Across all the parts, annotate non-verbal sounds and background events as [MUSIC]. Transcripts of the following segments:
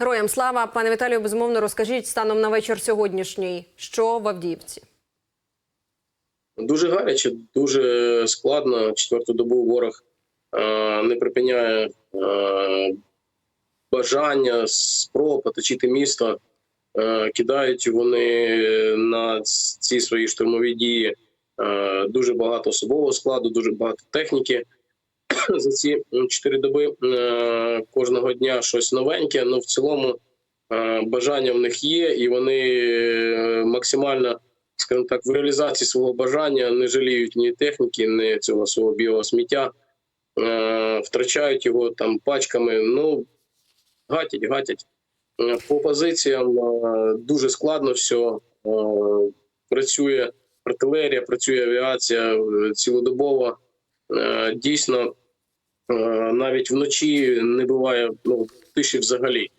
Героям слава, пане Віталію, безумовно, розкажіть станом на вечір сьогоднішній, що в Авдіївці. Дуже гаряче, дуже складно. Четверту добу ворог е, не припиняє е, бажання спроб оточити місто. Е, кидають вони на ці свої штурмові дії дуже багато особового складу, дуже багато техніки. За ці чотири доби е, кожного дня щось новеньке. Ну в цілому е, бажання в них є, і вони е, максимально скажімо так, в реалізації свого бажання не жаліють ні техніки, ні цього свого білого сміття, е, втрачають його там пачками. Ну гатять, гатять. По позиціям дуже складно все. Працює артилерія, працює авіація цілодобово. Дійсно, навіть вночі не буває ну, тиші взагалі.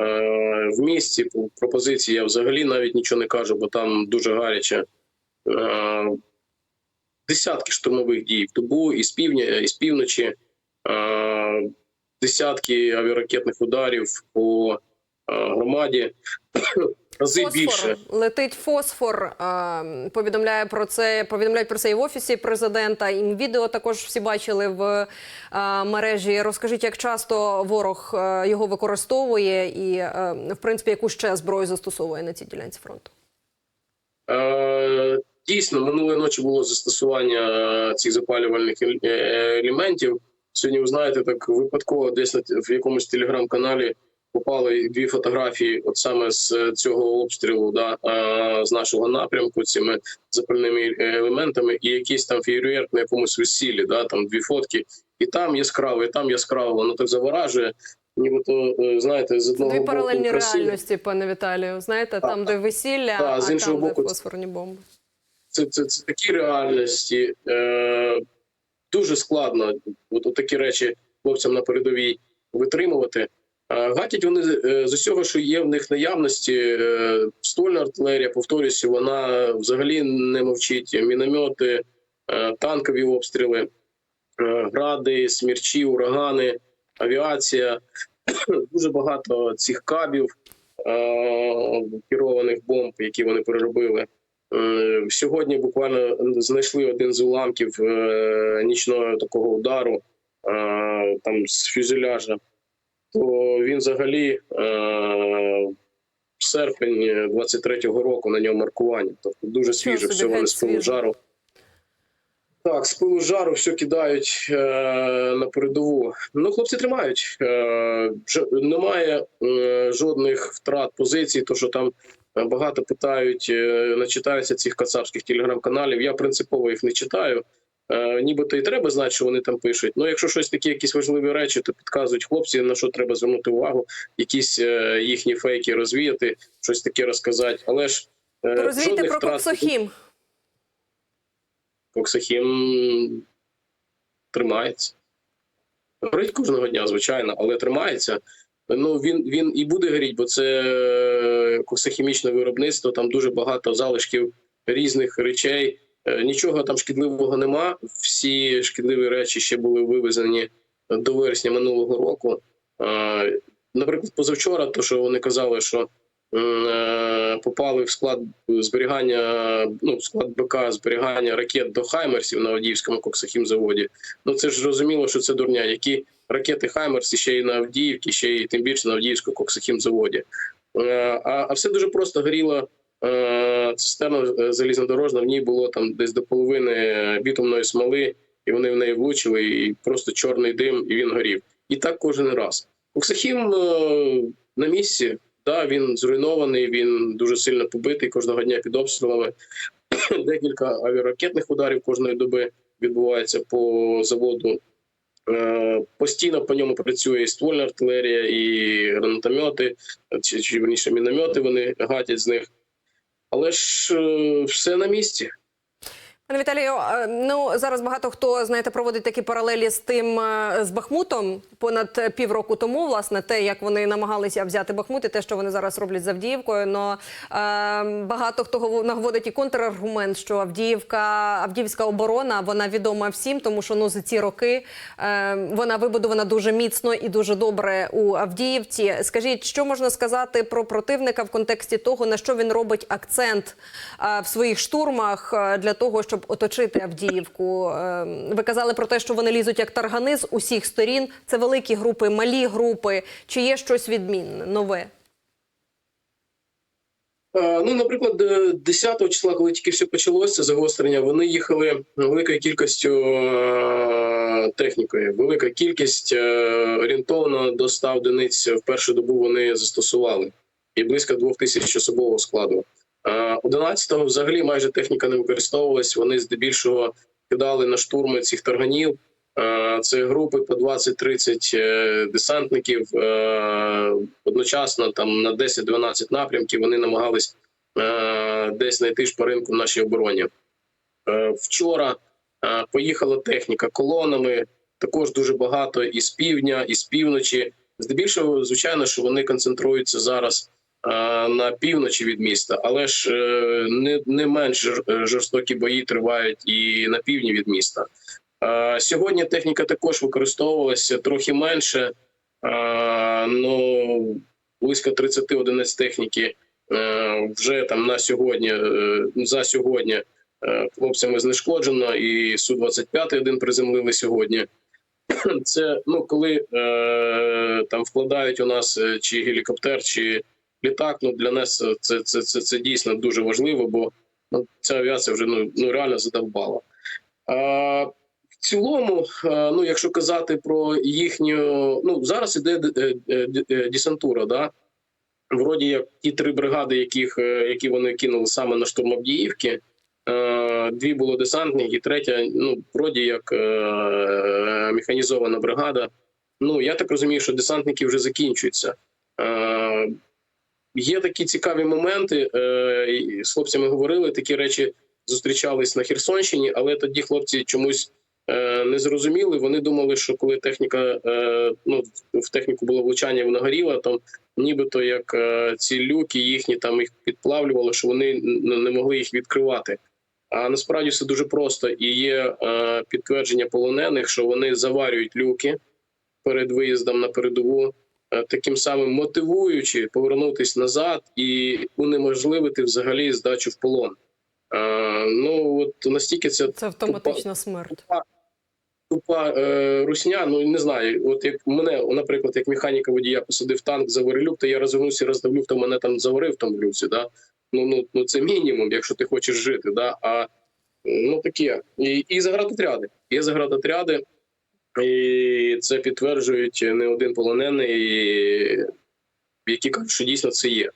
Е, В місті пропозиції я взагалі навіть нічого не кажу, бо там дуже гаряче. Е, Десятки штурмових дій в добу і з півдня, і з півночі, Е, десятки авіаракетних ударів по е, громаді. [COUGHS] Рази більше. летить фосфор. е, Повідомляє про це. Повідомляють про це і в офісі президента. І відео також всі бачили в е, мережі. Розкажіть, як часто ворог е, його використовує, і е, в принципі яку ще зброю застосовує на цій ділянці фронту. Е, Дійсно, минулої ночі було застосування е, цих запалювальних е- е- елементів. Сьогодні, ви знаєте, так випадково десь в якомусь телеграм-каналі попали дві фотографії, от саме з е, цього обстрілу, да, е, з нашого напрямку, цими запальними е, елементами, і якийсь там фейерверк на якомусь весіллі, да, там дві фотки, і там яскраво, і там яскраво, воно так заворажує. Нібито, знаєте, з одного Дві боку паралельні красиво. реальності, пане Віталію. Знаєте, там, де весілля, Так, з іншого там, боку, де фосфорні бомби. це, це, це такі реальності. Е, дуже складно от, от такі речі хлопцям на передовій витримувати. Е, гатять вони е, з усього, що є в них наявності. Е, ствольна артилерія, повторюся, вона взагалі не мовчить. Міномети, танкові обстріли, гради, смірчі, урагани, авіація. [COUGHS] Дуже багато цих кабів керованих бомб, які вони переробили. Сьогодні буквально знайшли один з уламків нічного такого удару, там з фюзеляжа. То він взагалі е, серпень 23-го року на ньому маркування. Тобто дуже свіже, все вони з пилу жару. Так, з пилу жару все кидають е, на передову. Ну, хлопці тримають. Е, немає е, жодних втрат позицій, то що там е, багато питають, е, не читаються цих кацапських телеграм-каналів. Я принципово їх не читаю. Е, нібито і треба знати, що вони там пишуть. Ну, якщо щось такі, якісь важливі речі, то підказують хлопці, на що треба звернути увагу, якісь е, їхні фейки розвіяти, щось таке розказати. Але ж е, розвійте про втрат- Коксохім. Коксахім тримається. Горить кожного дня, звичайно, але тримається. Ну він він і буде горіти, бо це е, коксахімічне виробництво. Там дуже багато залишків різних речей. Е, Нічого там шкідливого нема. Всі шкідливі речі ще були вивезені до вересня минулого року. Е, Наприклад, позавчора, то що вони казали, що е, попали в склад зберігання, ну склад БК зберігання ракет до Хаймерсів на Авдіївському коксахімзаводі. Ну це ж зрозуміло, що це дурня. Які ракети Хаймерс ще й на Авдіївці, ще й тим більше на Авдіївському коксахімзаводі. А, а все дуже просто горіло. Е, Цистерна е, залізнодорожна, в ній було там десь до половини бітумної смоли, і вони в неї влучили, і просто чорний дим, і він горів. І так кожен раз. Коксахім е, на місці, да, він зруйнований, він дуже сильно побитий кожного дня під обстрілами. [COUGHS] Декілька авіаракетних ударів кожної доби відбувається по заводу. Постійно по ньому працює і ствольна артилерія, і гранатомети, чи верніше міномети вони гатять з них. Але ж е, все на місці. Пане Віталію, ну зараз багато хто знаєте проводить такі паралелі з тим е, з Бахмутом понад півроку тому. Власне, те, як вони намагалися взяти Бахмут, і те, що вони зараз роблять з Авдіївкою. Но е, багато хто наводить і контраргумент, що Авдіївка, Авдіївська оборона вона відома всім, тому що ну за ці роки е, вона вибудована дуже міцно і дуже добре у Авдіївці. Скажіть, що можна сказати про противника в контексті того, на що він робить акцент е, в своїх штурмах е, для того, щоб оточити Авдіївку? Е, Ви казали про те, що вони лізуть як таргани з усіх сторін. Це великі групи, малі групи. Чи є щось відмінне, нове? Е, Ну, наприклад, е, 10 числа, коли тільки все почалося, загострення, вони їхали великою кількістю е, технікою. Велика кількість е, орієнтовно до 100 одиниць в першу добу вони застосували. І близько 2 тисяч особового складу. Е, 11-го взагалі майже техніка не використовувалась. Вони здебільшого кидали на штурми цих тарганів. Е, Це групи по 20-30 е, десантників е, одночасно там на 10-12 напрямків вони намагались е, десь знайти шпаринку в нашій обороні. Е, Вчора е, поїхала техніка колонами, також дуже багато і з півдня, і з півночі. Здебільшого, звичайно, що вони концентруються зараз е, на півночі від міста, але ж е, не, не менш е, жорстокі бої тривають і на півдні від міста. Е, Сьогодні техніка також використовувалася трохи менше. Е, Ну близько 30 одиниць техніки е, вже там на сьогодні е, за сьогодні е, хлопцями знешкоджено, і су 25 один приземлили сьогодні. Це ну коли е, там вкладають у нас е, чи гелікоптер, чи літак. Ну для нас це, це, це, це дійсно дуже важливо, бо ну, ця авіація вже ну, ну реально задовбала. А, в цілому, е, ну якщо казати про їхню, ну зараз іде е, е, десантура, да. Вроді як ті три бригади, яких які вони кинули саме на штурм Авдіївки. Дві було десантних, і третя, ну вроді як механізована бригада. Ну я так розумію, що десантники вже закінчуються. Є такі цікаві моменти. е, З хлопцями говорили такі речі зустрічались на Херсонщині, але тоді хлопці чомусь е, не зрозуміли. Вони думали, що коли техніка е, ну в техніку було влучання, вона горіла, то нібито як ці люки їхні там їх підплавлювало, що вони не могли їх відкривати. А насправді все дуже просто і є підтвердження полонених, що вони заварюють люки перед виїздом на передову, таким самим мотивуючи повернутися назад і унеможливити взагалі здачу в полон. Е, ну от настільки це Це автоматична смерть. тупа е, русня. Ну не знаю. От як мене, наприклад, як механіка водія посадив танк, заварив люк, то я розвернувся, роздав люк, то мене там заварив в люці. Да? Ну, ну, ну це мінімум, якщо ти хочеш жити. Да? А ну таке. І, і заградотряди. Є заградотряди, і це підтверджують не один полонений, які кажуть, що дійсно це є.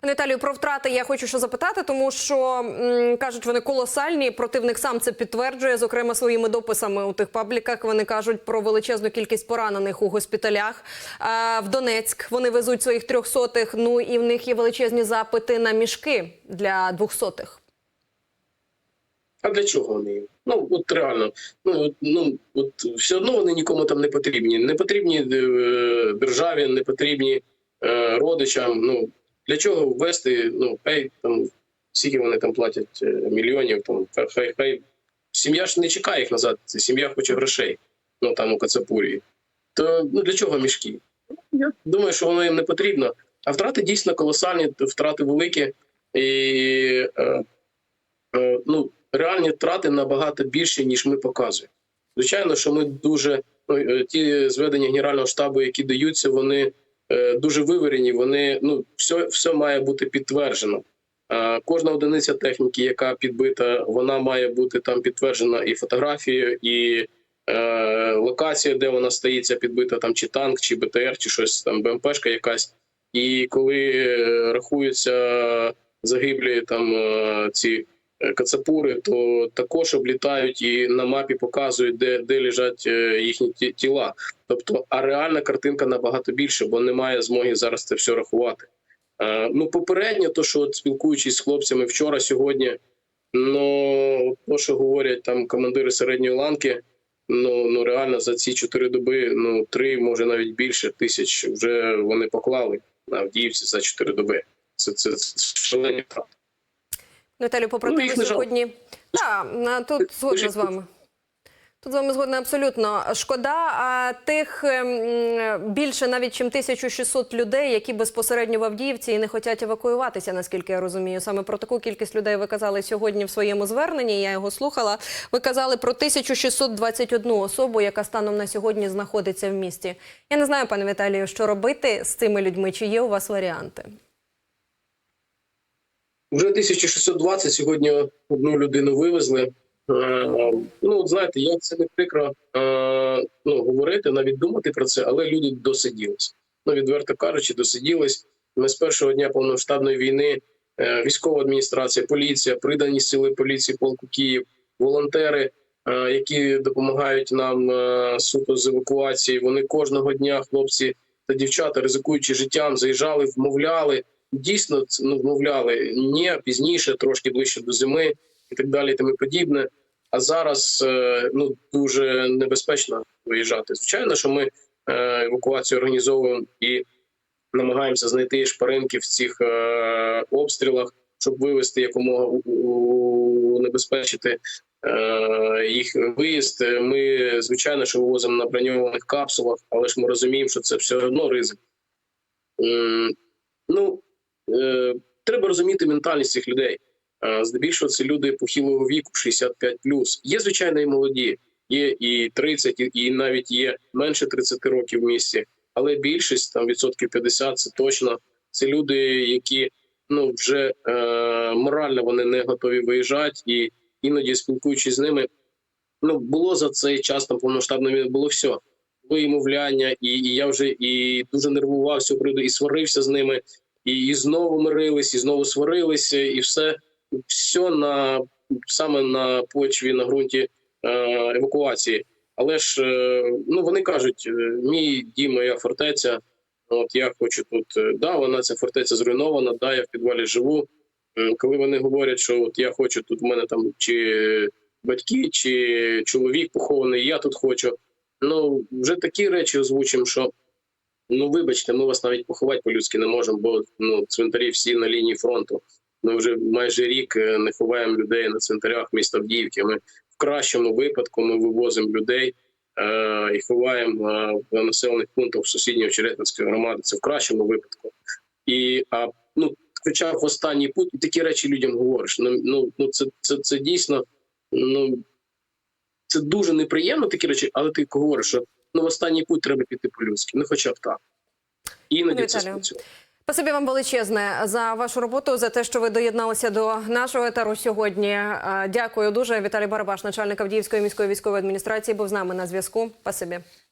Пане Віталію, про втрати я хочу що запитати, тому що м, кажуть, вони колосальні. Противник сам це підтверджує, зокрема своїми дописами у тих пабліках. Вони кажуть про величезну кількість поранених у госпіталях. А, в Донецьк вони везуть своїх трьохсотих. Ну і в них є величезні запити на мішки для двохсотих. А для чого вони? Ну от реально, ну от, ну от все одно вони нікому там не потрібні. Не потрібні е, державі, не потрібні е, родичам. Ну для чого ввести? Ну хай там скільки вони там платять е, мільйонів. Там хай, хай сім'я ж не чекає їх назад. Сім'я хоче грошей. Ну там у Кацапурії. То ну для чого мішки? Думаю, що воно їм не потрібно. А втрати дійсно колосальні, втрати великі і. Е, е, ну, реальні втрати набагато більші, ніж ми показуємо. Звичайно, що ми дуже ну, е, ті зведення Генерального штабу, які даються, вони е, дуже вивірені. Вони ну все, все має бути підтверджено. Е, кожна одиниця техніки, яка підбита, вона має бути там підтверджена і фотографією, і е, локація, де вона стоїться, підбита там чи танк, чи БТР, чи щось там БМПшка якась. І коли е, рахуються загиблі там е, ці кацапури, то також облітають і на мапі показують, де, де лежать е, їхні тіла. Тобто, а реальна картинка набагато більше, бо немає змоги зараз це все рахувати. Е, ну, попередньо, то що от спілкуючись з хлопцями вчора, сьогодні, Ну, то, що говорять там командири середньої ланки, ну, ну реально за ці чотири доби, ну три, може навіть більше тисяч вже вони поклали на Авдіївці за чотири доби. Це, це, це шалені втрати. Наталю, попри Ну, сьогодні. Так, тут згодна з вами. Тут з вами згодна абсолютно. Шкода а тих ем, більше навіть чим 1600 людей, які безпосередньо в Авдіївці і не хочуть евакуюватися, наскільки я розумію. Саме про таку кількість людей ви казали сьогодні в своєму зверненні. Я його слухала. Ви казали про 1621 особу, яка станом на сьогодні знаходиться в місті. Я не знаю, пане Віталію, що робити з цими людьми. Чи є у вас варіанти? Вже 1620 сьогодні одну людину вивезли. Е, Ну, знаєте, як це не прикро е, ну, говорити, навіть думати про це, але люди досиділись. Ну, відверто кажучи, досиділись. Ми з першого дня повномасштабної війни, е, військова адміністрація, поліція, придані сили поліції полку Київ, волонтери, які допомагають нам суто з евакуації. Вони кожного дня, хлопці та дівчата, ризикуючи життям, заїжджали, вмовляли. Дійсно, ну, вмовляли ні пізніше, трошки ближче до зими і так далі, і тому подібне. А зараз е, ну дуже небезпечно виїжджати. Звичайно, що ми е, евакуацію організовуємо і намагаємося знайти шпаринки в цих е, обстрілах, щоб вивести якомога е, їх виїзд. Ми звичайно, що вивозимо на броньованих капсулах, але ж ми розуміємо, що це все одно ризик. Ну е, треба розуміти ментальність цих людей. Е, Здебільшого це люди похилого віку, 65+. Є звичайно і молоді, є і 30, і- навіть є менше 30 років в місті, але більшість там відсотків 50 це точно. Це люди, які ну вже е, морально вони не готові виїжджати, і іноді спілкуючись з ними, ну було за цей час там повноштабно війни, було все. Були і мовляння, і, я вже і дуже нервував з цього приводу, і сварився з ними, і, і знову мирились, і знову сварилися, і все, все на саме на почві на ґрунті е, евакуації. Але ж е, ну вони кажуть: е, мій дім, моя фортеця. От я хочу тут. е, Да, вона ця фортеця зруйнована. Да, я в підвалі живу. Коли вони говорять, що от я хочу тут, в мене там чи батьки, чи чоловік похований, я тут хочу. Ну вже такі речі озвучимо, що ну вибачте, ми вас навіть поховати по-людськи не можемо, бо ну цвинтарі всі на лінії фронту. Ми вже майже рік е, не ховаємо людей на цвинтарях міста Авдіївки. Ми в кращому випадку ми вивозимо людей е, і ховаємо е, населених пунктах сусідньої Черетинської громади. Це в кращому випадку. І а ну, хоча в останній путь такі речі людям говориш. Ну ну, ну це, це, це дійсно ну це дуже неприємно такі речі, але ти говориш, що ну в останній путь треба піти по-людськи, ну хоча б так. Іноді це спрацює. Спасибі вам величезне за вашу роботу, за те, що ви доєдналися до нашого етеру сьогодні. Е, Дякую дуже. Віталій Барабаш, начальник Авдіївської міської військової адміністрації, був з нами на зв'язку. Спасибі.